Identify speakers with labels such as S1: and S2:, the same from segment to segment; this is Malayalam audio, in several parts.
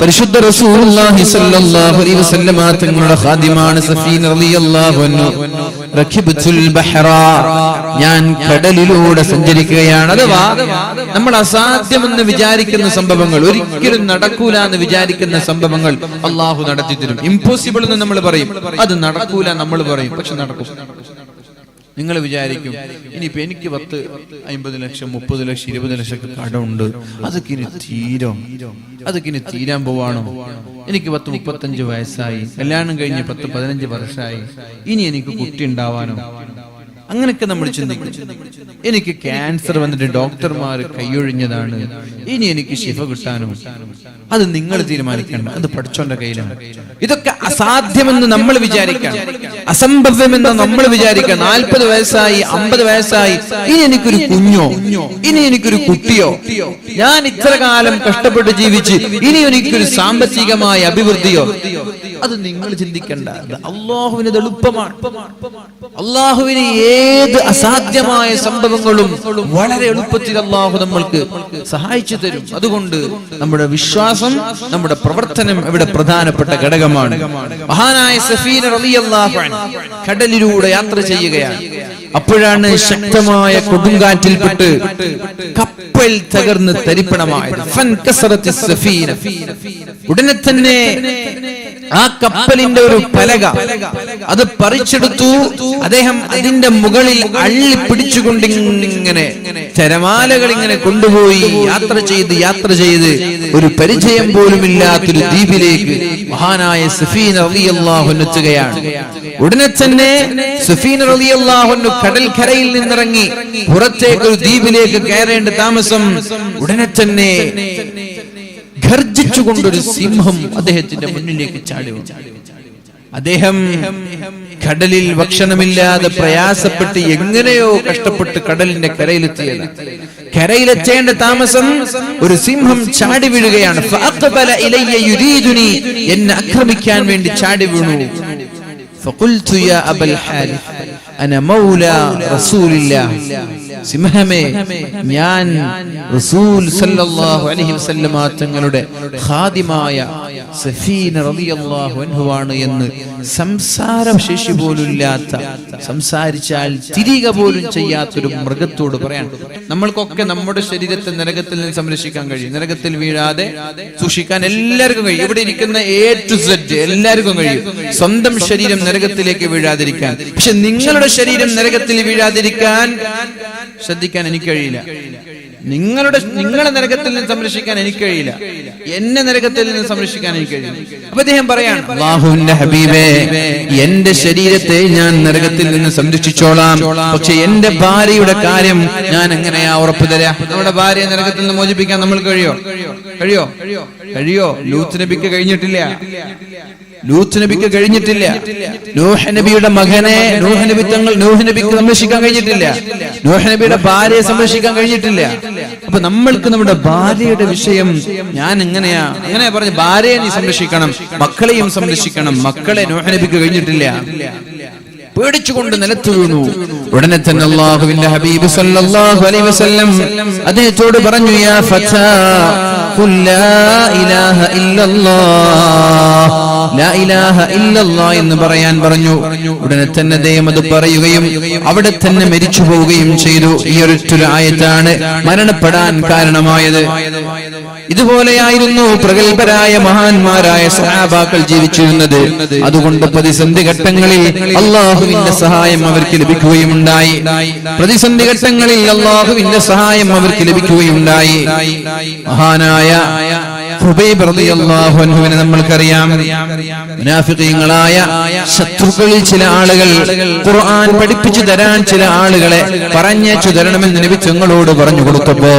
S1: പരിശുദ്ധ റസൂലുള്ളാഹി അലൈഹി സഫീന റളിയല്ലാഹു അൻഹു. ഞാൻ കടലിലൂടെ സഞ്ചരിക്കുകയാണ്. അഥവാ നമ്മൾ അസാധ്യമെന്ന് വിചാരിക്കുന്ന സംഭവങ്ങൾ ഒരിക്കലും നടക്കൂല എന്ന് വിചാരിക്കുന്ന സംഭവങ്ങൾ അള്ളാഹു നടത്തി തരും ഇമ്പോസിബിൾ എന്ന് നമ്മൾ പറയും. അത് നടക്കൂല നമ്മൾ പറയും. പക്ഷെ നടക്കും. നിങ്ങൾ വിചാരിക്കും ഇനിയിപ്പോ എനിക്ക് പത്ത് അമ്പത് ലക്ഷം മുപ്പത് ലക്ഷം ഇരുപത് ലക്ഷം കടമുണ്ട്. അതൊക്കെ ഇനി തീരോ. അതൊക്കെ ഇനി തീരാൻ പോവാണോ. എനിക്ക് പത്ത് മുപ്പത്തഞ്ച് വയസ്സായി. കല്യാണം കഴിഞ്ഞ് പത്ത് പതിനഞ്ച് വർഷമായി ഇനി എനിക്ക് കുട്ടി ഉണ്ടാവാനോ. അങ്ങനെയൊക്കെ നമ്മൾ ചിന്തിക്കും. എനിക്ക് ക്യാൻസർ വന്നിട്ട് ഡോക്ടർമാർ കൈയൊഴിഞ്ഞതാണ്. ഇനി എനിക്ക് ശിഫ കിട്ടാനോ. അത് നിങ്ങൾ തീരുമാനിക്കണം അത് പഠിച്ചോണ്ട കയ്യിലാണ്. ഇതൊക്കെ അസാധ്യമെന്ന് നമ്മൾ വിചാരിക്കണം. അസംഭവ്യമെന്ന് നമ്മൾ വിചാരിക്കുക നാൽപ്പത് വയസ്സായി അമ്പത് വയസ്സായി. ഇനി എനിക്കൊരു കുഞ്ഞോ? ഇനി എനിക്കൊരു കുട്ടിയോ? ഞാൻ ഇത്ര കാലം കഷ്ടപ്പെട്ട് ജീവിച്ച് ഇനി എനിക്കൊരു സാമ്പത്തികമായ അഭിവൃദ്ധിയോ? അത് നിങ്ങൾ ചിന്തിക്കേണ്ട. അള്ളാഹുവിന് എളുപ്പമാണ്. അള്ളാഹുവിന് ഏത് അസാധ്യമായ സംഭവങ്ങളും വളരെ എളുപ്പത്തിൽ അള്ളാഹു നമ്മൾക്ക് സഹായിച്ചു തരും. അതുകൊണ്ട് നമ്മുടെ വിശ്വാസം നമ്മുടെ പ്രവർത്തനം ഇവിടെ പ്രധാനപ്പെട്ട ഘടകമാണ്. മഹാനായ സഫീന റളിയല്ലാഹു കടലിലൂടെ യാത്ര ചെയ്യുകയാണ്. അപ്പോഴാണ് ശക്തമായ കൊടുങ്കാറ്റിൽപ്പെട്ട് കപ്പൽ തകർന്ന് തരിപ്പണമായത്. ഉടനെ തന്നെ ആ കപ്പലിന്റെ ഒരു പലക അത് പറിച്ചെടുത്തു. അദ്ദേഹം അതിന്റെ മുകളിൽ അള്ളി പിടിച്ചുകൊണ്ട് ഇങ്ങനെ തിരമാലകൾ ഇങ്ങനെ കൊണ്ടുപോയി യാത്ര ചെയ്ത് യാത്ര ചെയ്ത് ഒരു പരിചയം പോലും ഇല്ലാത്തൊരു ദ്വീപിലേക്ക് മഹാനായ സഫീൻ റളിയല്ലാഹു എത്തുകയാണ്. ഉടനെ തന്നെ സഫീൻ റളിയല്ലാഹു കടൽക്കരയിൽ നിന്നിറങ്ങി പുറത്തേക്ക് ഒരു ദ്വീപിലേക്ക് കയറേണ്ട താമസം ഉടനെ തന്നെ ഗർജിച്ചുകൊണ്ടൊരു സിംഹം അദ്ദേഹത്തിന്റെ മുന്നിലേക്ക് ചാടി. അദ്ദേഹം കടലിൽ ഭക്ഷണമില്ലാതെ പ്രയാസപ്പെട്ട് എങ്ങനെയോ കഷ്ടപ്പെട്ട് കടലിന്റെ കരയിലെത്തിയത്. കരയിലെത്തേണ്ട താമസം ഒരു സിംഹം ചാടി വീഴുകയാണ്. എന്നെ ആക്രമിക്കാൻ വേണ്ടി ചാടി വീണു. ഫകുൽതു യാ അബൽ ഹാരിഫ്. അന മൗല റസൂലില്ല. സിംഹമേ ഞാൻ റസൂൽ സല്ലല്ലാഹു അലൈഹി വസല്ലമ തങ്ങളുടെ ഖാദിമായ സഫീന റളിയല്ലാഹു അൻഹുവാണ് എന്ന് സംസാരശേഷി പോലും ഇല്ലാത്ത സംസാരിച്ചാൽ തിരിക പോലും ചെയ്യാത്തൊരു മൃഗത്തോട് പറയാൻ നമ്മൾക്കൊക്കെ നമ്മുടെ ശരീരത്തെ നരകത്തിൽ നിന്ന് സംരക്ഷിക്കാൻ കഴിയും. നരകത്തിൽ വീഴാതെ സൂക്ഷിക്കാൻ എല്ലാവർക്കും കഴിയും. ഇവിടെ ഇരിക്കുന്ന എ ടു സെഡ് എല്ലാവർക്കും കഴിയും. സ്വന്തം ശരീരം നരകത്തിലേക്ക് വീഴാതിരിക്കാൻ. പക്ഷെ നിങ്ങളുടെ ശരീരം നരകത്തിൽ വീഴാതിരിക്കാൻ ശ്രദ്ധിക്കാൻ എനിക്ക് കഴിയില്ല. നിങ്ങളുടെ നിങ്ങളെ നരകത്തിൽ നിന്ന് സംരക്ഷിക്കാൻ എനിക്ക് കഴിയില്ല. എന്നെ നരകത്തിൽ നിന്ന് സംരക്ഷിക്കാൻ എനിക്ക് കഴിയില്ല. അപ്പൊ അദ്ദേഹം പറയാണ് അള്ളാഹുവിന്റെ ഹബീബേ എന്റെ ശരീരത്തെ ഞാൻ നരകത്തിൽ നിന്ന് സംരക്ഷിച്ചോളാം. പക്ഷെ എന്റെ ഭാര്യയുടെ കാര്യം ഞാൻ എങ്ങനെയാ ഉറപ്പ് തരാം? നമ്മുടെ ഭാര്യയെ നരകത്തിൽ നിന്ന് മോചിപ്പിക്കാൻ നമ്മൾ കഴിയോ? കഴിയോ? കഴിയോ? ലൂത്ത് നബിക്ക് കഴിഞ്ഞിട്ടില്ല. ലൂത്ത് നബിക്ക് കഴിഞ്ഞിട്ടില്ല. നൂഹ് നബിയുടെ മകനെ നൂഹ് നബി തങ്ങൾ നൂഹ് നബിക്ക് സംരക്ഷിക്കാൻ കഴിഞ്ഞിട്ടില്ല. നൂഹ് നബിയുടെ ഭാര്യയെ സംരക്ഷിക്കാൻ കഴിഞ്ഞിട്ടില്ല. അപ്പൊ നമ്മൾക്ക് നമ്മുടെ ഭാര്യയുടെ വിഷയം ഞാൻ എങ്ങനെയാ? എങ്ങനെയാ പറഞ്ഞു ഭാര്യയെ നീ സംരക്ഷിക്കണം മക്കളെയും സംരക്ഷിക്കണം. മക്കളെ നൂഹ് നബിക്ക് കഴിഞ്ഞിട്ടില്ല. പേടിച്ചുകൊണ്ട് നിലത്തു വീണു. ഉടനെ തന്നെ അള്ളാഹുവിന്റെ ഹബീബ് സല്ലല്ലാഹു അലൈഹി വസല്ലം അദ്ദേഹത്തോട് പറഞ്ഞു യാ ഫതാ ഖുൽ ലാ ഇലാഹ ഇല്ലല്ലാഹ് ലാ ഇലാഹ ഇല്ലല്ലാഹ്. എന്ന് പറയാൻ പറഞ്ഞു. ഉടനെ തന്നെ അദ്ദേഹം അത് പറയുകയും അവിടെ തന്നെ മരിച്ചു പോവുകയും ചെയ്തു. ഈ ഒരു ആയത്താണ് മരണപ്പെടാൻ കാരണമായത്. ഇതുപോലെയായിരുന്നു പ്രഗത്ഭരായ മഹാന്മാരായ സഹാബാക്കൾ ജീവിച്ചിരുന്നത്. അതുകൊണ്ട് പ്രതിസന്ധി ഘട്ടങ്ങളിൽ അള്ളാഹുവിന്റെ സഹായം അവർക്ക് ലഭിക്കുകയുണ്ടായി പ്രതിസന്ധി ഘട്ടങ്ങളിൽ അള്ളാഹുവിന്റെ സഹായം അവർക്ക് ലഭിക്കുകയുണ്ടായി മഹാനായ ഹുബൈബ് റളിയല്ലാഹു ശത്രുക്കളിൽ ചില ആളുകൾ ഖുർആൻ പഠിപ്പിച്ചു തരാൻ ചില ആളുകളെ പറഞ്ഞയച്ചു തരണമെന്ന് നബി തങ്ങളോട് പറഞ്ഞു കൊടുത്തപ്പോ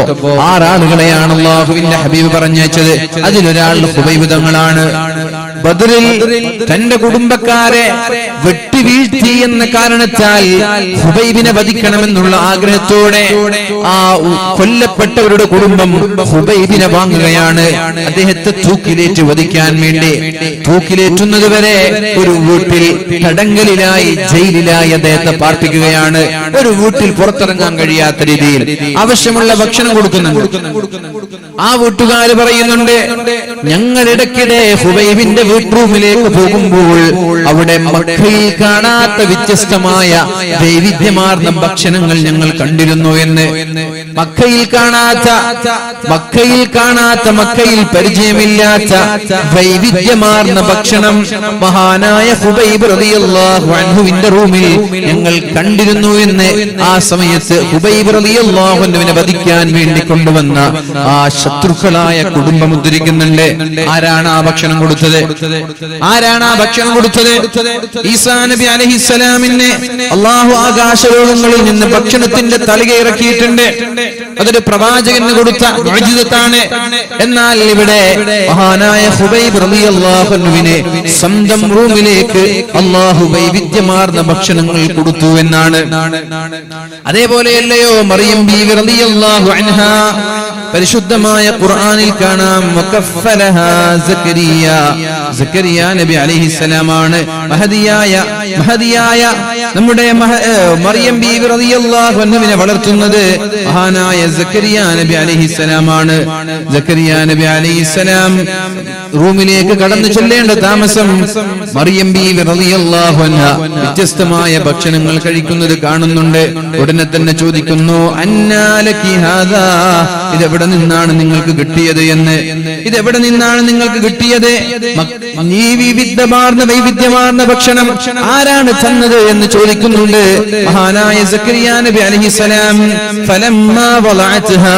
S1: ആറാളുകളെയാണ് അള്ളാഹുവിന്റെ ഹബീബ് പറഞ്ഞയച്ചത്. അതിലൊരാൾ ഹുബൈബ് തങ്ങളാണ്. ബദറിൽ തന്റെ കുടുംബക്കാരെ വെട്ടി വെട്ടി വീഴ്ത്തി എന്ന കാരണത്താൽ ഹുബൈബിനെ വധിക്കണമെന്നുള്ള ആഗ്രഹത്തോടെ ആ കൊല്ലപ്പെട്ടവരുടെ കുടുംബം ഹുബൈബിനെ വാങ്ങുകയാണ്. അദ്ദേഹത്തെ തൂക്കിലേറ്റ് വധിക്കാൻ വേണ്ടി. തൂക്കിലേറ്റുന്നത് വരെ ഒരു വീട്ടിൽ തടങ്കലിലായി ജയിലിലായി അദ്ദേഹത്തെ പാർപ്പിക്കുകയാണ്. ഒരു വീട്ടിൽ പുറത്തിറങ്ങാൻ കഴിയാത്ത രീതിയിൽ ആവശ്യമുള്ള ഭക്ഷണം കൊടുക്കുന്നുണ്ട്. ആ വീട്ടുകാര് പറയുന്നുണ്ട് ഞങ്ങൾ ഇടയ്ക്കിടെ ഹുബൈബിന്റെ വീട്ടുറൂമിലേക്ക് പോകുമ്പോൾ അവിടെ മക്കയിൽ കാണാത്ത വ്യത്യസ്തമായ വൈവിധ്യമാർന്ന ഭക്ഷണങ്ങൾ ഞങ്ങൾ കണ്ടിരുന്നു എന്ന്. മക്കയിൽ കാണാത്ത മക്കയിൽ കാണാത്ത മക്കയിൽ പരിചയമില്ലാത്ത വൈവിധ്യമാർന്ന ഭക്ഷണം മഹാനായ ഹുബൈബ് റളിയല്ലാഹു റൂമിൽ ഞങ്ങൾ കണ്ടിരുന്നു എന്ന് ആ സമയത്ത് ഹുബൈബ് റളിയല്ലാഹു അൻഹുവിനെ വധിക്കാൻ വേണ്ടി കൊണ്ടുവന്ന ആ ശത്രുക്കളായ കുടുംബം ഉദ്ധരിക്കുന്നുണ്ട്. ആരാണ് ആ ഭക്ഷണം കൊടുത്തത്? ആരാണ് ആ ഭക്ഷണം കൊടുത്തത്? ഈസാ നബി അലഹിസ്സലാമിനെ അള്ളാഹു ആകാശലോകങ്ങളിൽ നിന്ന് ഭക്ഷണത്തിന്റെ തലിക ഇറക്കിയിട്ടുണ്ട് അതൊരു പ്രവാചകന് കൊടുത്ത മോചിതത്താണ് എന്നാൽ ഇവിടെ മഹാനായ ഹുബൈബ് റളിയല്ലാഹുവിനെ സ്വന്തം റൂമിലേക്ക് അള്ളാഹു വൈവിധ്യമാർന്ന ഭക്ഷണങ്ങൾ കൊടുത്തു എന്നാണ്. അതേപോലെയല്ലയോ മറിയം ബീവി റളിയല്ലാഹു അൻഹ. പരിശുദ്ധമായ ഖുർആനിൽ കാണാം. സക്കരിയ. നബി അലൈഹിസ്സലാമാണ്. മഹദിയായ മഹദിയായ നമ്മുടെ മറിയം ബി റളിയല്ലാഹു വളർത്തുന്നത് മഹാനായ സക്കരിയ നബി അലൈഹിസ്സലാമാണ് സക്കരിയ നബി അലൈഹിസ്സലാം റൂമിലേക്ക് കടന്നു ചെല്ലേണ്ട താമസം മറിയം ബി റളിയല്ലാഹു അൻഹ വ്യത്യസ്തമായ ഭക്ഷണങ്ങൾ കഴിക്കുന്നത് കാണുന്നുണ്ട്. ഉടനെ തന്നെ ചോദിക്കുന്നു ഹാദാ? ഇതെവിടെ നിന്നാണ് നിങ്ങൾക്ക് കിട്ടിയത് എന്ന്? ഇതെവിടെ നിന്നാണ് നിങ്ങൾക്ക് കിട്ടിയത്? വൈവിധ്യമാർന്ന ഭക്ഷണം ആരാണ് തന്നത്? എന്ന് ചോദിക്കുന്നുണ്ട്. മഹാനായ സക്കരിയ നബി അലൈഹി സലാം فلما വളഅത്ഹാ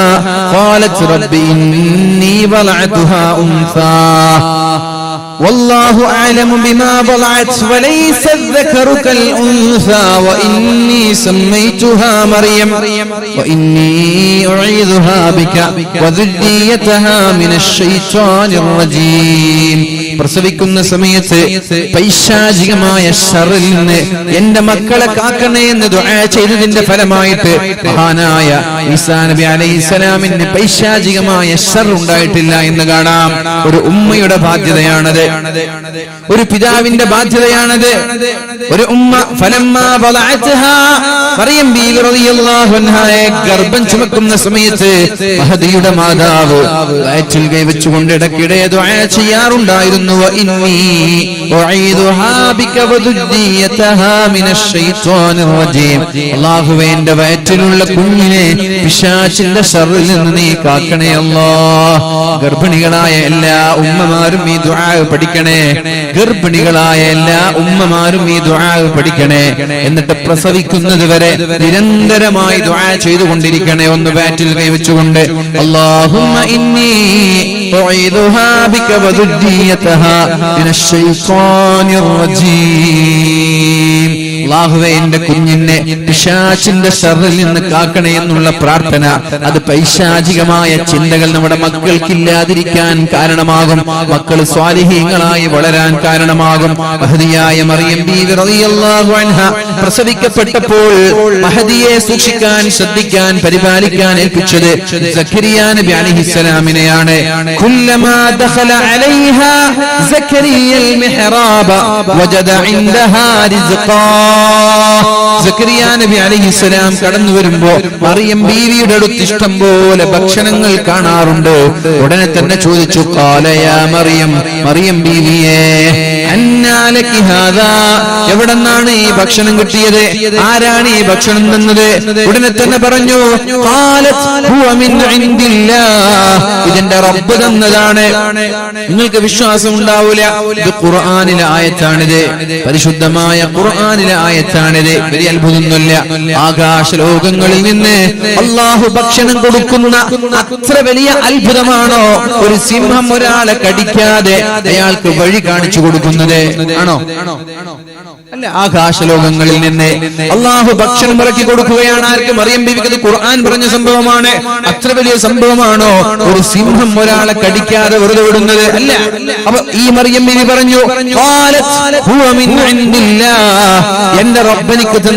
S1: قالت റബ്ബി ഇന്നി വളഅതുഹാ ഉൻസാ والله أعلم بما ضلعت وليس الذكر كالأنثى وإني سميتها مريم وإني أعيذها بك وذريتها من الشيطان الرجيم പ്രസവിക്കുന്ന സമയത്ത് പൈശാചികമായ ഷറിൽ നിന്ന് എന്റെ മക്കളെ കാക്കണേ എന്ന് ദുആ ചെയ്തതിന്റെ ഫലമായിട്ട് മഹാനായ ഈസാ നബി അലൈഹിസ്സലാമിന് പൈശാചികമായ ഷർ ഉണ്ടായിട്ടില്ല എന്ന് കാണാം ഒരു ഉമ്മയുടെ ബാധ്യതയാണത് ഒരു പിതാവിന്റെ ബാധ്യതയാണത്. ഒരു ഉമ്മ ഫലമ്മ മറിയം ഗർഭം ചുമക്കുന്ന സമയത്ത് മഹദിയുടെ മാതാവ് വയറ്റിൽ കൈവച്ചുകൊണ്ട് ഇടയ്ക്കിടെ ചെയ്യാറുണ്ടായിരുന്നു. വ ഇന്നി ബിക വദുദ്ദിയതഹാ മിനശ് റജീം അല്ലാഹുവേ എന്റെ വയറ്റിലുള്ള കുഞ്ഞിനെ പിശാചിന്റെ ഷറിൽ നിന്ന് നീ കാക്കണേ അല്ലോ. ഗർഭിണികളായ എല്ലാ ഉമ്മമാരും ഈ ദുആ പഠിക്കണേ. ഗർഭിണികളായ എല്ലാ ഉമ്മമാരും ഈ ദുആ പഠിക്കണേ. എന്നിട്ട് പ്രസവിക്കുന്നത് വരെ നിരന്തരമായി ദുആ ചെയ്തുകൊണ്ടിരിക്കണേ. ഒന്ന് ബാറ്റിൽ കൈവച്ചുകൊണ്ട് അല്ലാഹുമ്മ ബിക റജീം. അല്ലാഹുവേ എന്റെ കുഞ്ഞിനെ പിശാചിന്റെ ഷർറിൽ നിന്ന് കാക്കണേ എന്നുള്ള പ്രാർത്ഥന അത് പൈശാചികമായ ചിന്തകൾ നമ്മുടെ മക്കൾക്കില്ലാതിരിക്കാൻ കാരണമാകും. മക്കൾ സ്വാലിഹീങ്ങളായി വളരാൻ കാരണമാകും. മഹദിയായ മറിയം പ്രസവിക്കപ്പെട്ടപ്പോൾ മഹദിയെ സൂക്ഷിക്കാൻ ശ്രദ്ധിക്കാൻ പരിപാലിക്കാൻ ഏൽപ്പിച്ചത് സക്കരിയ നബി അലൈഹിസ്സലാമിനെയാണ്. Allah സക്കരിയ നബി അലൈഹിസ്സലാം കടന്നു വരുമ്പോ മറിയം ബീവിയുടെ അടുത്ത് ഇഷ്ടം പോലെ ഭക്ഷണങ്ങൾ കാണാറുണ്ട്. ഉടനെ തന്നെ ചോദിച്ചു കാലയ മറിയം മറിയം ബീവിയെ എവിടെന്നാണ് ഈ ഭക്ഷണം കിട്ടിയത്? ആരാണ് ഈ ഭക്ഷണം തന്നത്? ഉടനെ തന്നെ പറഞ്ഞു ഇതിന്റെ ഹുവ മിൻ ഇൻദില്ലാഹ്." ഇതെന്റെ റബ്ബ് തന്നതാണ്. നിങ്ങൾക്ക് വിശ്വാസം ഉണ്ടാവൂല. ഇത് ഖുർആാനിലെ ആയത്താണിത്. പരിശുദ്ധമായ ഖുർആാനിലെ ആയത്താണിത്. വലിയ അത്ഭുതമൊന്നുമില്ല ആകാശ ലോകങ്ങളിൽ നിന്ന് അള്ളാഹു ഭക്ഷണം കൊടുക്കുന്ന അത്ര വലിയ അത്ഭുതമാണോ ഒരു സിംഹം ഒരാളെ കടിക്കാതെ അയാൾക്ക് വഴി കാണിച്ചു കൊടുക്കുന്നത്? ആണോ? അല്ല ആകാശ ലോകങ്ങളിൽ നിന്ന് അള്ളാഹു ഭക്ഷണം ഇറക്കി കൊടുക്കുകയാണ് ആർക്കും മറിയം ബിവിക്ക് ഖുർആൻ പറഞ്ഞ സംഭവമാണ്. അത്ര വലിയ സംഭവമാണോ ഒരു സിംഹം ഒരാളെ കടിക്കാതെ വെറുതെ വിടുന്നത്? അല്ല അപ്പൊ ഈ മറിയം ബിവി പറഞ്ഞു. എന്റെ റബ്ബനിക്ക് തന്നതാണ്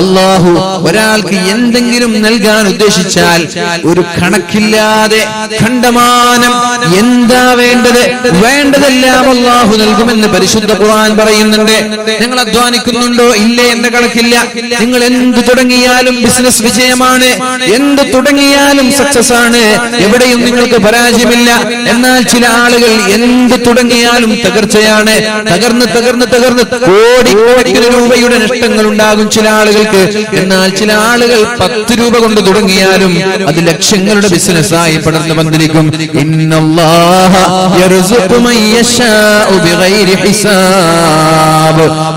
S1: അല്ലാഹു ഒരാൾക്ക് എന്തെങ്കിലും നൽകാൻ ഉദ്ദേശിച്ചാൽ ഒരു കണക്കില്ലാതെ ഖണ്ഡമാനം എന്താ വേണ്ടത്? വേണ്ടതെല്ലാം അള്ളാഹു നൽകുമെന്ന് പരിശുദ്ധ ഖുർആൻ പറയുന്നുണ്ട്. നിങ്ങൾ അധ്വാനിക്കുന്നുണ്ടോ? ഇല്ലേ എന്ന കണക്കില്ല. നിങ്ങൾ എന്ത് തുടങ്ങിയാലും ബിസിനസ് വിജയമാണ്. എന്ത് തുടങ്ങിയാലും സക്സസ് ആണ്. എവിടെയും നിങ്ങൾക്ക് പരാജയമില്ല. എന്നാൽ ചില ആളുകൾ എന്ത് തുടങ്ങിയാലും തകർച്ചയാണ്. തകർന്ന് തകർന്ന് തകർന്ന് കോടിക്കണക്കിന് രൂപയുടെ നഷ്ടങ്ങൾ ഉണ്ടാകും ചില ആളുകൾക്ക് എന്നാൽ ചില ആളുകൾ പത്ത് രൂപ കൊണ്ട് തുടങ്ങിയാലും അത് ലക്ഷങ്ങളുടെ ബിസിനസ്സായി പടർന്നു വന്നിരിക്കും.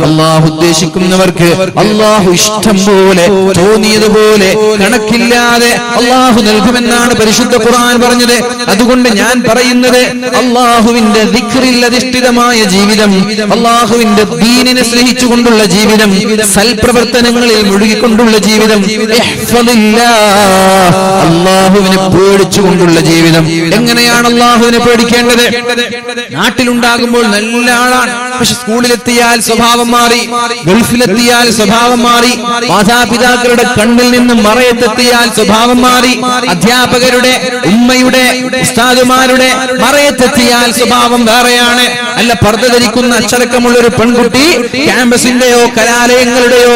S1: അള്ളാഹു ഉദ്ദേശിക്കുന്നവർക്ക് അള്ളാഹു ഇഷ്ടം പോലെ തോന്നിയതുപോലെ കണക്കില്ലാതെ അള്ളാഹു നൽകുമെന്നാണ് പരിശുദ്ധ ഖുർആൻ പറഞ്ഞത്. അതുകൊണ്ട് ഞാൻ പറയുന്നത് അള്ളാഹുവിന്റെ ദിക്റിൽ അധിഷ്ഠിതമായ ജീവിതം അള്ളാഹുവിന്റെ ദീനിനെ സ്നേഹിച്ചുകൊണ്ടുള്ള ജീവിതം സൽപ്രവർത്തനങ്ങളിൽ മുഴുകിക്കൊണ്ടുള്ള ജീവിതം. അള്ളാഹുവിനെ പേടിച്ചുകൊണ്ടുള്ള ജീവിതം. എങ്ങനെയാണ് അള്ളാഹുവിനെ പേടിക്കേണ്ടത്? നാട്ടിലുണ്ടാകുമ്പോൾ നല്ല ആളാണ്. പക്ഷെ സ്കൂളിലെത്തിയാൽ സ്വഭാവം മാറി ഗൾഫിലെത്തിയാൽ സ്വഭാവം മാറി മാതാപിതാക്കളുടെ കണ്ണിൽ നിന്ന് മറയത്തെത്തിയാൽ സ്വഭാവം മാറി അധ്യാപകരുടെ ഉമ്മയുടെ ഉസ്താദുമാരുടെ മറയത്തെത്തിയാൽ സ്വഭാവം വേറെയാണ്. അല്ല പർദ്ദ ധരിക്കുന്ന അച്ചടക്കമുള്ള ഒരു പെൺകുട്ടി ക്യാമ്പസിന്റെയോ കലാലയങ്ങളുടെയോ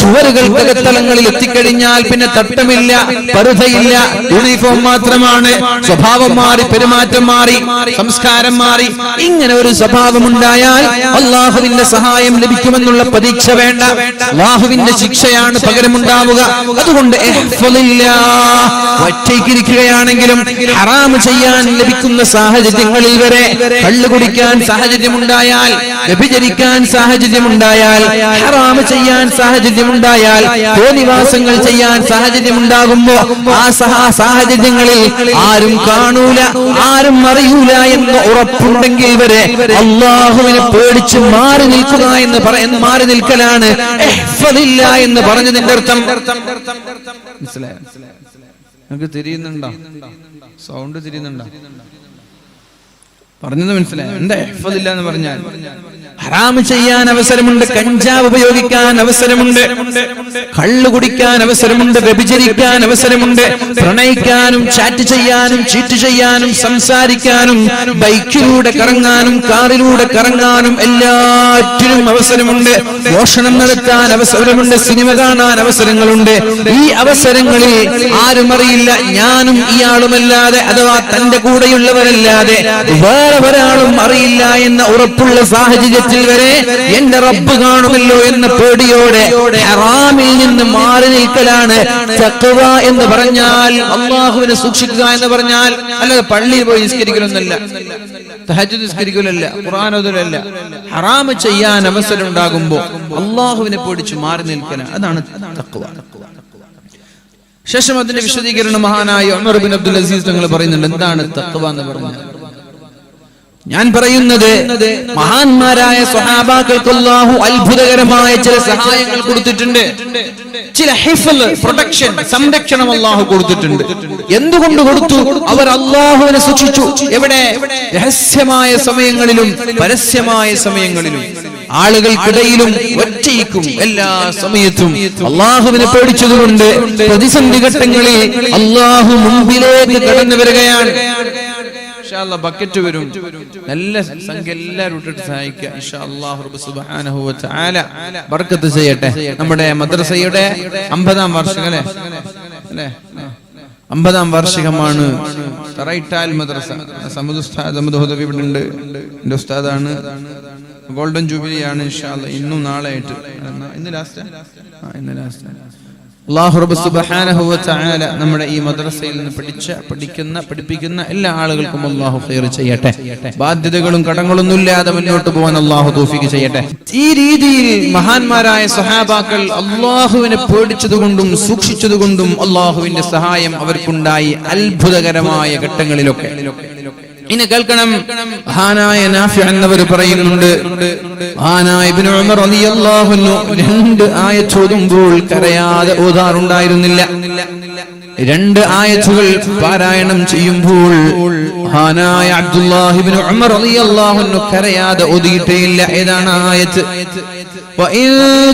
S1: ചുവരുകൾക്കകത്തലങ്ങളിൽ എത്തിക്കഴിഞ്ഞാൽ പിന്നെ തട്ടമില്ല പരുതയില്ല യൂണിഫോം മാത്രമാണ്. സ്വഭാവം മാറി പെരുമാറ്റം മാറി സംസ്കാരം മാറി. ഇങ്ങനെ ഒരു സ്വഭാവം ഉണ്ടായാൽ അള്ളാഹുവിന്റെ സഹായം ലഭിക്കുമെന്നുള്ള പ്രതീക്ഷ വേണ്ട. അള്ളാഹുവിന്റെ ശിക്ഷയാണ് പകരമുണ്ടാവുക. അതുകൊണ്ട്. ഒറ്റയ്ക്കിരിക്കുകയാണെങ്കിലും ഹറാം ചെയ്യാൻ ലഭിക്കുന്ന സാഹചര്യങ്ങളിൽ വരെ കള്ളു കുടിക്കാൻ സാഹചര്യമുണ്ടായാൽ വ്യഭിചരിക്കാൻ സാഹചര്യമുണ്ടായാൽ ഹറാം ചെയ്യാൻ സാഹചര്യമുണ്ടായാൽ തോന്നിവാസങ്ങൾ ചെയ്യാൻ സാഹചര്യമുണ്ടാകുമ്പോ ആ സഹ സാഹചര്യങ്ങളിൽ ആരും കാണൂല ആരും അറിയൂല എന്ന് ഉറപ്പുണ്ടെങ്കിൽ വരെ അള്ളാഹുവിനെ പേടിച്ച് മാറി നിൽക്കുക എന്ന് പറയുന്ന മാറി നിൽക്കലാണ്. എന്ന് പറഞ്ഞതിന്റെ അർത്ഥം. നിങ്ങൾക്ക് തിരിയുന്നുണ്ടോ? സൗണ്ട് തിരിയുന്നുണ്ടോ? പറഞ്ഞത് മനസ്സിലായി? എന്താ എഫതില്ല എന്ന് പറഞ്ഞാൽ? ഹറാമ് ചെയ്യാൻ അവസരമുണ്ട് കഞ്ചാവ് ഉപയോഗിക്കാൻ അവസരമുണ്ട് കള്ള് കുടിക്കാൻ അവസരമുണ്ട് വ്യഭിചരിക്കാൻ അവസരമുണ്ട് പ്രണയിക്കാനും ചാറ്റ് ചെയ്യാനും ചീറ്റ് ചെയ്യാനും സംസാരിക്കാനും ബൈക്കിലൂടെ കറങ്ങാനും കാറിലൂടെ കറങ്ങാനും എല്ലാറ്റിനും അവസരമുണ്ട്. മോഷണം നടത്താൻ അവസരമുണ്ട് സിനിമ കാണാൻ അവസരങ്ങളുണ്ട്. ഈ അവസരങ്ങളിൽ ആരും അറിയില്ല ഞാനും ഇയാളുമല്ലാതെ അഥവാ തന്റെ കൂടെയുള്ളവരല്ലാതെ വേറെ ഒരാളും അറിയില്ല എന്ന ഉറപ്പുള്ള സാഹചര്യത്തിൽ വരെ എന്റെ റബ്ബ് കാണുമല്ലോ എന്ന പേടിയോടെ ഹറാമിൽ നിന്ന് മാറി നിൽക്കലാണ് തഖ്വ എന്ന് പറഞ്ഞാൽ അള്ളാഹുവിനെ സൂക്ഷിക്കുക എന്ന് പറഞ്ഞാൽ അല്ലാതെ പള്ളിയിൽ പോയി നിസ്കരിക്കലൊന്നല്ല തഹജ്ജുദ് നിസ്കരിക്കലല്ല ഖുർആൻ ഓതലല്ല ഹറാമ് ചെയ്യാൻ അവസരം ഉണ്ടാകുമ്പോ അള്ളാഹുവിനെ പേടിച്ച് മാറി നിൽക്കലാണ്. അതാണ് തഖ്വ. ശേഷം അതിന്റെ വിശദീകരണം മഹാനായ ഉമർ ബിൻ അബ്ദുൽ അസീസ് തങ്ങൾ പറയുന്നുണ്ട് എന്താണ് തഖ്വ എന്ന് പറഞ്ഞാൽ? ഞാൻ പറയുന്നത് മഹാന്മാരായ സ്വഹാബാക്കൾക്കല്ലാഹു അത്ഭുതകരമായ ചില സഹായങ്ങൾ കൊടുത്തിട്ടുണ്ട്. ചില ഹിഫൽ പ്രൊട്ടക്ഷൻ സംരക്ഷണം അള്ളാഹു കൊടുത്തിട്ടുണ്ട്. എന്തുകൊണ്ട് കൊടുത്തു? അവർ അള്ളാഹുവിനെ സൂക്ഷിച്ചു. എവിടെ? രഹസ്യമായ സമയങ്ങളിലും പരസ്യമായ സമയങ്ങളിലും. ആളുകൾക്കിടയിലും ഒറ്റയ്ക്കും എല്ലാ സമയത്തും അള്ളാഹുവിനെ പേടിച്ചതുകൊണ്ട് പ്രതിസന്ധി ഘട്ടങ്ങളിൽ അള്ളാഹു മുമ്പിലേക്ക് കടന്നു വരികയാണ്. ഇൻഷാ അല്ലാ ബക്കറ്റ് വരും. നല്ല സംഖ്യ എല്ലാവരും ഇട്ടിട്ട് സഹായിക്കുക. ഇൻഷാ അല്ലാഹു റബ്ബ് സുബ്ഹാനഹു വ തആല ബർക്കത്ത് ചെയ്യട്ടെ. നമ്മുടെ മദ്രസയുടെ അമ്പതാം വാർഷികം അല്ലേ? അല്ലേ? അമ്പതാം വാർഷികമാണ് തറയിട്ടാൽ മദ്രസ. സമദ് ഉസ്താദ് അഹമ്മദ് ഹുദവി ഇവിടെ ഉണ്ട്. എന്റെ ഉസ്താദാണ്. ഗോൾഡൻ ജൂബിലി ആണ് ഇൻഷാ അല്ലാ ഇന്നും നാളെ ആയിട്ട്. ഇന്ന് ലാസ്റ്റ്? ഇന്ന് ലാസ്റ്റ്. അള്ളാഹു റബ്ബ് സുബ്ഹാനഹു വ തആല നമ്മുടെ ഈ മദ്രസയിൽ നിന്ന് പഠിച്ച പഠിക്കുന്ന പഠിപ്പിക്കുന്ന എല്ലാ ആളുകൾക്കും അള്ളാഹു ഖൈർ ചെയ്യട്ടെ. ബാധ്യതകളും കടങ്ങളൊന്നും ഇല്ലാതെ മുന്നോട്ട് പോകാൻ അള്ളാഹു തോഫിക്ക് ചെയ്യട്ടെ. ഈ രീതിയിൽ മഹാന്മാരായ സഹാബാക്കൾ അള്ളാഹുവിനെ പേടിച്ചതുകൊണ്ടും സൂക്ഷിച്ചതുകൊണ്ടും അള്ളാഹുവിന്റെ സഹായം അവർക്കുണ്ടായി അത്ഭുതകരമായ ഘട്ടങ്ങളിലൊക്കെ. ഇനി കേൾക്കണം മഹാനായ നാഫി എന്നവർ പറയുന്നുണ്ട് മഹാനായ ഇബ്നു ഉമർ റളിയല്ലാഹു അൻഹു രണ്ട് ആയത്തോതുമ്പോൾ കരയാതെ ഓതാറുണ്ടായിരുന്നില്ല രണ്ട് ആയത്തുകൾ പാരായണം ചെയ്യുമ്പോൾ മഹാനായ അബ്ദുല്ലാഹിബിൻ ഉമർ റളിയല്ലാഹു അൻഹു കരയാതെ ഓതിയിട്ടേയില്ല ഏതാണ് ആ ആയത്ത് وإن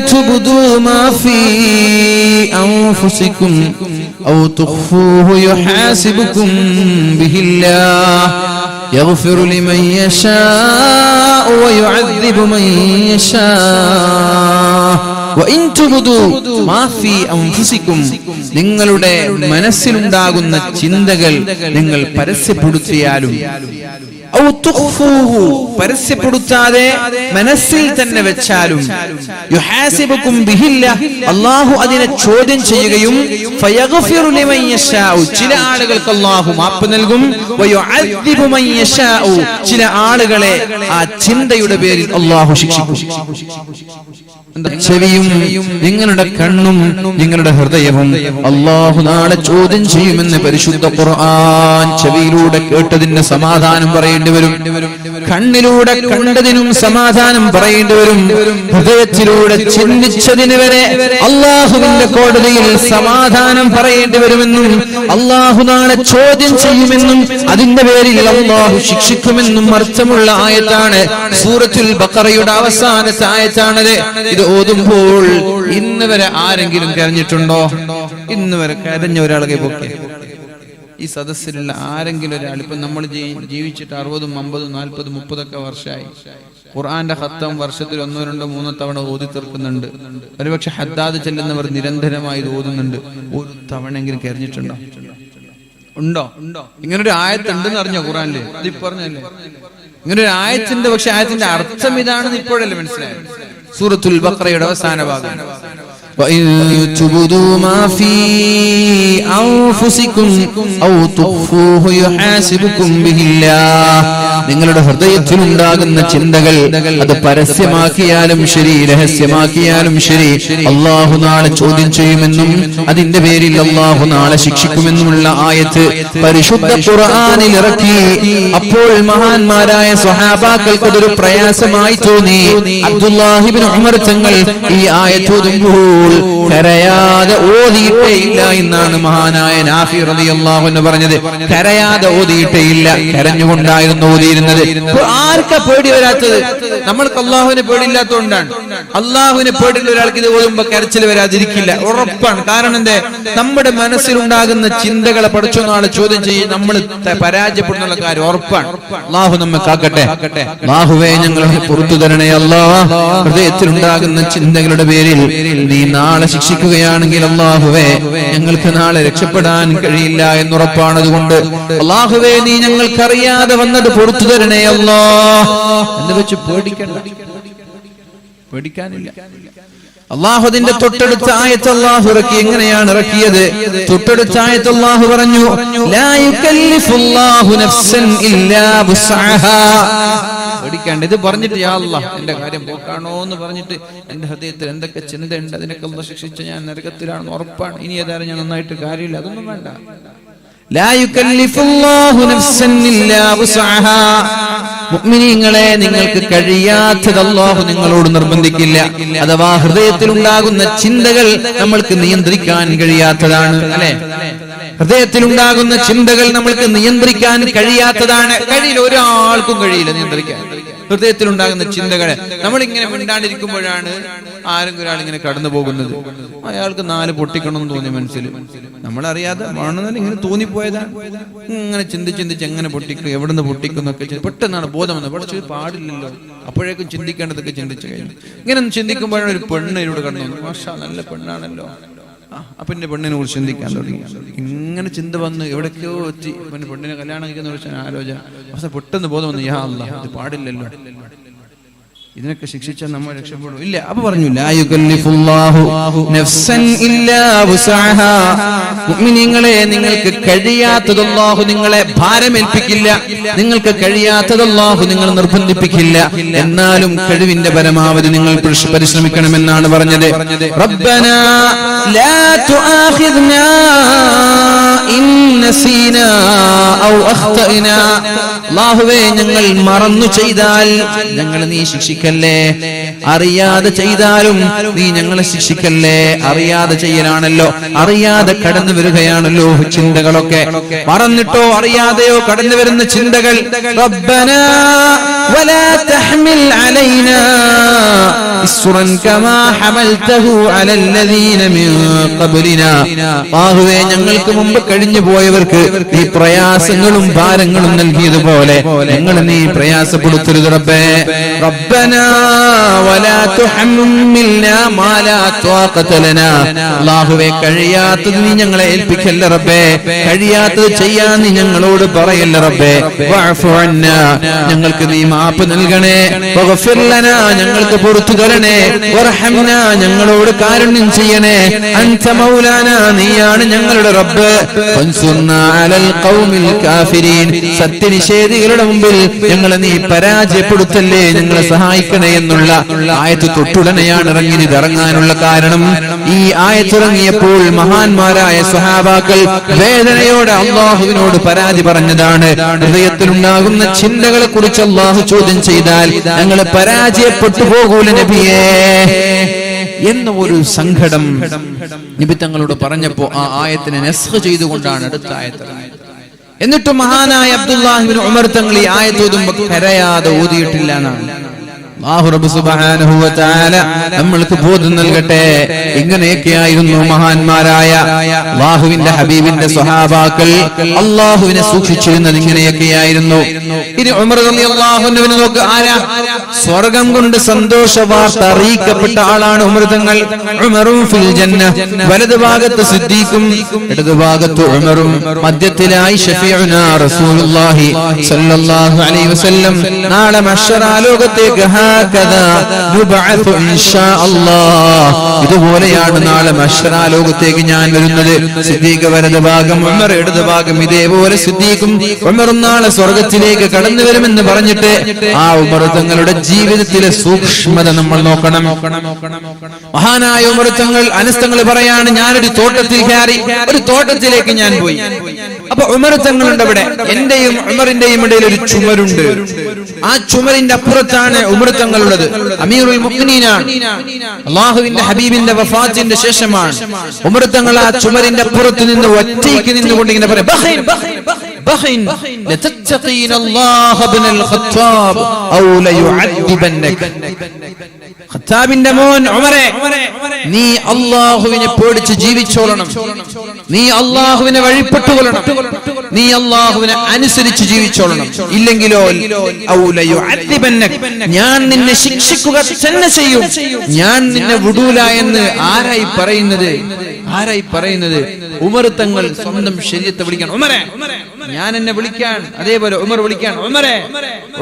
S1: تبدوا ما في أنفسكم أو تخفوه يحاسبكم به الله يغفر لمن يشاء ويعذب من يشاء وإن تبدوا ما في أنفسكم നിങ്ങളുടെ മനസ്സിലുണ്ടാകുന്ന ചിന്തകൾ നിങ്ങൾ പരസ്യപ്പെടുത്തിയാലും ഔ തുഖ്ഫൂഹു, പരസ്യപ്പെടുത്താതെ മനസ്സിൽ തന്നെ വെച്ചാലും അള്ളാഹു അതിനെ ചോദ്യം ചെയ്യുകയും ചില ആളുകൾക്ക് അള്ളാഹു മാപ്പ് നൽകും. ചില ആളുകളെ ആ ചിന്തയുടെ പേരിൽ അള്ളാഹു ശിക്ഷിക്കും? ചെവിയും നിങ്ങളുടെ കണ്ണും നിങ്ങളുടെ ഹൃദയവും അള്ളാഹു നാളെ ചോദ്യം ചെയ്യുമെന്ന് പരിശുദ്ധ ഖുർആൻ ചെവിയിലൂടെ കേട്ടതിന് സമാധാനം പറയേണ്ടി വരും. കണ്ണിലൂടെ കണ്ടതിനും സമാധാനം പറയേണ്ടി വരും. ഹൃദയത്തിലൂടെ ചിന്തിച്ചതിന് വരെ അള്ളാഹുവിന്റെ കോടതിയിൽ സമാധാനം പറയേണ്ടി വരുമെന്നും അള്ളാഹു നാളെ ചോദ്യം ചെയ്യുമെന്നും അതിന്റെ പേരിൽ അള്ളാഹു ശിക്ഷിക്കുമെന്നും അർത്ഥമുള്ള ആയത്താണ് സൂറത്തുൽ ബക്കറയുടെ അവസാന ആയത്താണത്. ഇത് ഓതുമ്പോൾ ഇന്ന് വരെ ആരെങ്കിലും കരഞ്ഞിട്ടുണ്ടോ? ഇന്ന് വരെ കരഞ്ഞ ഒരാളെ പൊക്കെ. ഈ സദസ്സിലുള്ള ആരെങ്കിലും ഒരാൾ ഇപ്പൊ നമ്മൾ ജീവിച്ചിട്ട് അറുപതും അമ്പതും നാൽപ്പതും മുപ്പതൊക്കെ വർഷമായി ഖുർആന്റെ ഹത്തം വർഷത്തിൽ ഒന്നോ രണ്ടോ മൂന്നോ തവണ ഓതി തീർക്കുന്നുണ്ട്. ഒരുപക്ഷെ ഹദ്ദാദ് ചെല്ലുന്നവർ നിരന്തരമായി ഓതുന്നുണ്ട്. ഒരു തവണയെങ്കിലും കരഞ്ഞിട്ടുണ്ടോ? ഉണ്ടോ? ഇങ്ങനൊരു ആയത്തുണ്ടെന്ന് അറിഞ്ഞോ ഖുറാനിൽ ഇത് ഇങ്ങനൊരു ആയത്തിന്റെ പക്ഷെ ആയത്തിന്റെ അർത്ഥം ഇതാണെന്ന് ഇപ്പോഴല്ലേ മനസ്സിലായത്. സൂറത്തുൽ ബക്രയുടെ അവസാന ഭാഗം. وإن تبدوا ما في أنفسكم أو تخفوه يحاسبكم به الله നിങ്ങളുടെ ഹൃദയത്തിൽ ഉണ്ടാകുന്ന ചിന്തകൾ അത് പരസ്യമാക്കിയാലും ശരി രഹസ്യമാക്കിയാലും ശരി അള്ളാഹു നാളെ ചോദ്യം ചെയ്യുമെന്നും അതിന്റെ പേരിൽ അള്ളാഹു നാളെ ശിക്ഷിക്കുമെന്നുമുള്ള ആയത്ത് പരിശുദ്ധ ഖുർആനിൽ ഇറക്കി അപ്പോൾ മഹാന്മാരായ സ്വഹാബാക്കൾക്ക് അതൊരു പ്രയാസമായി തോന്നി അബ്ദുല്ലാഹിബിൻ ഉമർ തങ്ങൾ ഈ ആയത്തോതുമ്പോൾ കരയാതെ ഓതിയിട്ടേ ഇല്ല എന്നാണ് മഹാനായ നാഫി റളിയല്ലാഹു എന്ന് പറഞ്ഞത്. കരയാതെ ഓതിയിട്ടേ ഇല്ല. കരഞ്ഞുകൊണ്ടായിരുന്നു ഓതിയിരുന്നത്. ആർക്കാ പേടി വരാത്തത്? നമ്മൾക്ക് അള്ളാഹുവിനെ പേടിയില്ലാത്തതുകൊണ്ടാണ് അള്ളാഹുവിനെ പേടിയുള്ള ഒരാൾക്ക് ഇത് ഓതുമ്പോ കരച്ചിൽ വരാതിരിക്കില്ല. ഉറപ്പാണ്. കാരണം എന്തേ? നമ്മുടെ മനസ്സിലുണ്ടാകുന്ന ചിന്തകളെ പഠിച്ചു നാളെ ചോദ്യം ചെയ്യും. നമ്മൾ പരാജയപ്പെടുന്ന കാര്യം ഉറപ്പാണ്. അള്ളാഹു നമ്മെ കാക്കട്ടെ. അള്ളാഹുവേ ഞങ്ങളെ പുറത്തു തരണേ അല്ലാ ഹൃദയത്തിലുണ്ടാകുന്ന ചിന്തകളുടെ പേരിൽ നീ നാളെ ശിക്ഷിക്കുകയാണെങ്കിൽ അള്ളാഹുവേ ഞങ്ങൾക്ക് നാളെ രക്ഷപ്പെടാൻ കഴിയില്ല എന്നുറപ്പാണതുകൊണ്ട് അള്ളാഹുവേ നീ ഞങ്ങൾക്കറിയാതെ വന്നത് പുറത്തു തരണേ അല്ലോ. എന്ന് വെച്ച് പേടിക്കണ്ട. പേടിക്കാനില്ല. അള്ളാഹുദിന്റെ തൊട്ടടുത്ത ആയത്ത് അള്ളാഹു ഇറക്കി. എങ്ങനെയാണ് ഇറക്കിയത്? തൊട്ടടുത്ത ആയത്ത് അള്ളാഹു പറഞ്ഞു പേടിക്കാണ്ട് ഇത് പറഞ്ഞിട്ട് യാ എന്റെ കാര്യം പോക്കാണോ എന്ന് പറഞ്ഞിട്ട് എന്റെ ഹൃദയത്തിൽ എന്തൊക്കെ ചിന്തയുണ്ട് അതിനൊക്കെ ഒന്ന് ശിക്ഷിച്ച ഞാൻ നരകത്തിലാണെന്ന് ഉറപ്പാണ്. ഇനി ഏതായാലും ഞാൻ നന്നായിട്ട് കാര്യമില്ല അതൊന്നും വേണ്ട. മുഅ്മിനീങ്ങളെ നിങ്ങൾക്ക് കഴിയാത്തത് അള്ളാഹു നിങ്ങളോട് നിർബന്ധിക്കില്ല. അഥവാ ഹൃദയത്തിൽ ഉണ്ടാകുന്ന ചിന്തകൾ നമ്മൾക്ക് നിയന്ത്രിക്കാൻ കഴിയാത്തതാണ് അല്ലെ? ഹൃദയത്തിൽ ഉണ്ടാകുന്ന ചിന്തകൾ നമ്മൾക്ക് നിയന്ത്രിക്കാൻ കഴിയാത്തതാണ്. കഴിയില്ല ഒരാൾക്കും കഴിയില്ല നിയന്ത്രിക്കാൻ. ഹൃദയത്തിൽ ഉണ്ടാകുന്ന ചിന്തകളെ നമ്മൾ ഇങ്ങനെ മിണ്ടാണ്ടിരിക്കുമ്പോഴാണ് ആരെങ്കിലും ഒരാൾ ഇങ്ങനെ കടന്നു പോകുന്നത്. അയാൾക്ക് നാല് പൊട്ടിക്കണം എന്ന് തോന്നി മനസ്സിൽ. നമ്മളറിയാതെ വേണമെന്ന് ഇങ്ങനെ തോന്നിപ്പോയതാണ് ഇങ്ങനെ ചിന്തിച്ച് ചിന്തിച്ച് എങ്ങനെ പൊട്ടിക്കും എവിടെ നിന്ന് പൊട്ടിക്കും എന്നൊക്കെ പെട്ടെന്നാണ് ബോധം വന്നത്. പഠിച്ചത് പാടില്ലല്ലോ. അപ്പോഴേക്കും ചിന്തിക്കേണ്ടതൊക്കെ ചിന്തിച്ചു കഴിഞ്ഞു. ഇങ്ങനെ ചിന്തിക്കുമ്പോഴാണ് ഒരു പെണ്ണ് ഇതിലൂടെ കടന്നു മാഷാ നല്ല പെണ്ണാണല്ലോ. അപ്പൊ എന്റെ പെണ്ണിനെ കുറിച്ച് ചിന്തിക്കാൻ തുടങ്ങി. ഇങ്ങനെ ചിന്ത വന്ന് എവിടേക്കോ എത്തി. പെണ്ണിനെ കല്യാണം കഴിക്കുന്ന ആലോചന. പക്ഷെ പെട്ടെന്ന് ബോധം വന്നു യാ അല്ല ഇത് പാടില്ലല്ലോ. ഇതിനൊക്കെ ശിക്ഷിച്ചാൽ നമ്മൾ രക്ഷപ്പെടും. ഇല്ല അപ്പൊ പറഞ്ഞു മുഅ്മിനീങ്ങളെ നിങ്ങൾക്ക് കഴിയാത്തത് അല്ലാഹു നിങ്ങളെ ഭാരമേൽപ്പിക്കില്ല. നിങ്ങൾക്ക് കഴിയാത്തത് അല്ലാഹു നിങ്ങൾ നിർബന്ധിപ്പിക്കില്ല. എന്നാലും കഴിവിന്റെ പരമാവധി നിങ്ങൾ പരിശ്- പരിശ്രമിക്കണമെന്നാണ് പറഞ്ഞത്. റബ്ബനാ ലാ തുആഖിദ്നാ ഇൻ നസീനാ ഔ അഖ്തഅനാ അല്ലാഹുവേ ഞങ്ങൾ മറന്നു ചെയ്താൽ ഞങ്ങൾ നീ ശിക്ഷിക്കല്ലേ? അറിയാതെ ചെയ്താലും നീ ഞങ്ങളെ ശിക്ഷിക്കല്ലേ? അറിയാതെ ചെയ്യലാണല്ലോ. അറിയാതെ കടന്നു വരികയാണല്ലോ ചിന്തകളൊക്കെ. മറന്നിട്ടോ അറിയാതെയോ കടന്നു വരുന്ന ചിന്തകൾ? റബ്ബനാ. വലാ തഹ്മിൽ അലൈനാ ഇസ്റൻ കമാ ഹമൽതഹു അലല്ലദീന മിൻ ഖബ്ലിനാ അല്ലാഹുവേ ഞങ്ങൾക്ക് മുമ്പ് കഴിഞ്ഞു പോയവർക്ക് നീ പ്രയാസങ്ങളും ഭാരങ്ങളും നൽകിയതുപോലെ ഞങ്ങൾ നീ പ്രയാസപ്പെടുത്തരുത് റബ്ബേ. റബ്ബനാ വലാ തുഹമ്മിൽനാ മാ ലാ ത്വാഖത ലനാ. അല്ലാഹുവേ കഴിയാത്തത് നീ ഞങ്ങളെ ഏൽപ്പിക്കല്ല റബ്ബേ. കഴിയാത്തത് ചെയ്യാൻ നീ ഞങ്ങളോട് പറയല്ല റബ്ബേ. വഅഫു അന്നാ ഞങ്ങൾക്ക് നീ മാപ്പ് നൽകണേ. ഞങ്ങൾക്ക് പുറത്തു തരണേ. ഞങ്ങളോട് കാരുണ്യം ചെയ്യണേ. അൻത മൗലാന നീയാണ് ഞങ്ങളുടെ റബ്ബ്. സത്യനിഷേധികളുടെ മുമ്പിൽ ഞങ്ങളെ നീ പരാജയപ്പെടുത്തല്ലേ ഞങ്ങളെ സഹായിക്കണേ എന്നുള്ള ആയത്ത് തൊട്ടുടനെയാണ് ഇറങ്ങി ഇറങ്ങാനുള്ള കാരണം. ഈ ആയത്തിറങ്ങിയപ്പോൾ മഹാന്മാരായ സഹാബാക്കൾ വേദനയോടെ അള്ളാഹുവിനോട് പരാതി പറഞ്ഞതാണ്. ഹൃദയത്തിലുണ്ടാകുന്ന ചിന്തകളെ കുറിച്ച് അള്ളാഹു ചോദ്യം ചെയ്താൽ ഞങ്ങൾ പരാജയപ്പെട്ടു പോകൂല നബിയേ. എന്ന ഒരു സങ്കടം നബി തങ്ങളോട് പറഞ്ഞപ്പോ ആ ആയത്തിനെ നെസ്ഹ ചെയ്തുകൊണ്ടാണ് അടുത്ത ആയത്ത് എന്നിട്ട് മഹാനായ അബ്ദുല്ലാഹിബിൻ ഉമർ തങ്ങൾ ഈ ആയത്ത് ഓതുമ്പോ കരയാതെ ഓതിയിട്ടില്ല എന്നാണ്. നമ്മൾക്ക് ബോധം നൽകട്ടെ. ഇങ്ങനെയൊക്കെയായിരുന്നു മഹാന്മാരായ അല്ലാഹുവിന്റെ ഹബീബിന്റെ സ്വഹാബാക്കൾ. അള്ളാഹുവിനെ സൂക്ഷിച്ചിരുന്നത് ഇങ്ങനെയൊക്കെയായിരുന്നു. ഇനി ഉമർ റളിയല്ലാഹുവിനെ നോക്ക് ആരാ? സ്വർഗം കൊണ്ട് സന്തോഷ വാർത്ത അറിയിക്കപ്പെട്ട ആളാണ് ഉമൃതങ്ങൾ ഉമറും ഫിൽ ജന്ന വലതു ഭാഗത്ത് സിദ്ദീഖും ഇടതു ഭാഗത്ത് ഉമറും മധ്യത്തിലായി ഷഫീഉനാ റസൂലുള്ളാഹി സ്വല്ലല്ലാഹു അലൈഹി വസല്ലം. നാളെ മഹ്ശറാ ലോകത്തേക്ക് അല്ലാഹ് ഇതുപോലെയാണ് നാളെ മഹ്ശറാ ലോകത്തേക്ക് ഞാൻ വരുന്നത്. സിദ്ദീഖ് വലത് ഭാഗം ഉമർ ഇടത് ഭാഗം ഇതേപോലെ സിദ്ദീഖും ഉമറും നാളെ സ്വർഗത്തിലേക്ക് കടന്നു വരുമെന്ന് പറഞ്ഞിട്ട് ആ ഉമർ തങ്ങളുടെ ജീവിതത്തിലെ സൂക്ഷ്മത നമ്മൾ നോക്കണം. മഹാനായ ഉമർ തങ്ങൾ അനസ്തങ്ങൾ പറയാണ് ഞാനൊരു തോട്ടത്തിൽ കയറി ഒരു തോട്ടത്തിലേക്ക് ഞാൻ പോയി. അപ്പൊ ഉമർ തങ്ങളുണ്ട് അവിടെ. എന്റെയും ഉമറിന്റെയും ഇടയിൽ ഒരു ചുമരുണ്ട്. ആ ചുമരിന്റെ അപ്പുറത്താണ് ഉമർ തങ്ങളുള്ളത് അമീറുൽ അള്ളാഹുവിന്റെ ഹബീബിന്റെ വഫാത്തിന്റെ ശേഷമാണ്. ഉമർ തങ്ങൾ ആ ചുമരിന്റെ പുറത്ത് നിന്ന് ഒറ്റയ്ക്ക് നിന്നുകൊണ്ട് ഇങ്ങനെ പറയാം "ബഹൈൻ, ബഹൈൻ, ലതത്തഖീന അല്ലാഹ ഇബ്നുൽ ഖത്താബ് ഔ ലയുഅദ്ദിബന്നക." ഖത്താബിന്റെ മോൻ നീ അള്ളാഹുവിനെ പേടിച്ച് ജീവിച്ചോളണം. നീ അള്ളാഹുവിനെ വഴിപ്പെട്ടുകൊള്ളണം. നീ അള്ളാഹുവിനെ അനുസരിച്ച് ജീവിച്ചോളണം. ഇല്ലെങ്കിലോ. ഞാൻ നിന്നെ ശിക്ഷിക്കുക തന്നെ ചെയ്യും. ഞാൻ നിന്നെ വിടൂല എന്ന് ആരായി പറയുന്നത്? ആരായി പറയുന്നത്? ഉമർ തങ്ങൾ സ്വന്തം ശരീരത്തെ വിളിക്കാൻ ഉമരെ ഞാൻ എന്നെ വിളിക്കാൻ. അതേപോലെ ഉമർ വിളിക്കാൻ. ഉമരേ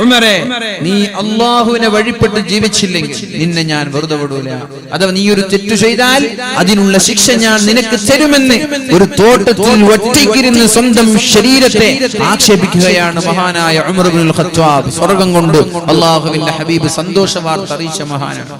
S1: ഉമരേ നീ അള്ളാഹുവിനെ വഴിപ്പെട്ട് ജീവിച്ചില്ലെങ്കിൽ നിന്നെ ഞാൻ വെറുതെ വിടൂല. അഥവാ നീ ഒരു തെറ്റു ചെയ്താൽ അതിനുള്ള ശിക്ഷ ഞാൻ നിനക്ക് തരുമെന്ന് ഒരു തോട്ടത്തിൽ ഒറ്റയ്ക്കിരുന്ന് സ്വന്തം ശരീരത്തെ ആക്ഷേപിക്കുകയാണ് മഹാനായ ഉമർ ഖത്താബ്. സ്വർഗം കൊണ്ട് അള്ളാഹുവിന്റെ ഹബീബ് സന്തോഷ വാർത്ത അറിയിച്ച മഹാനാണ്.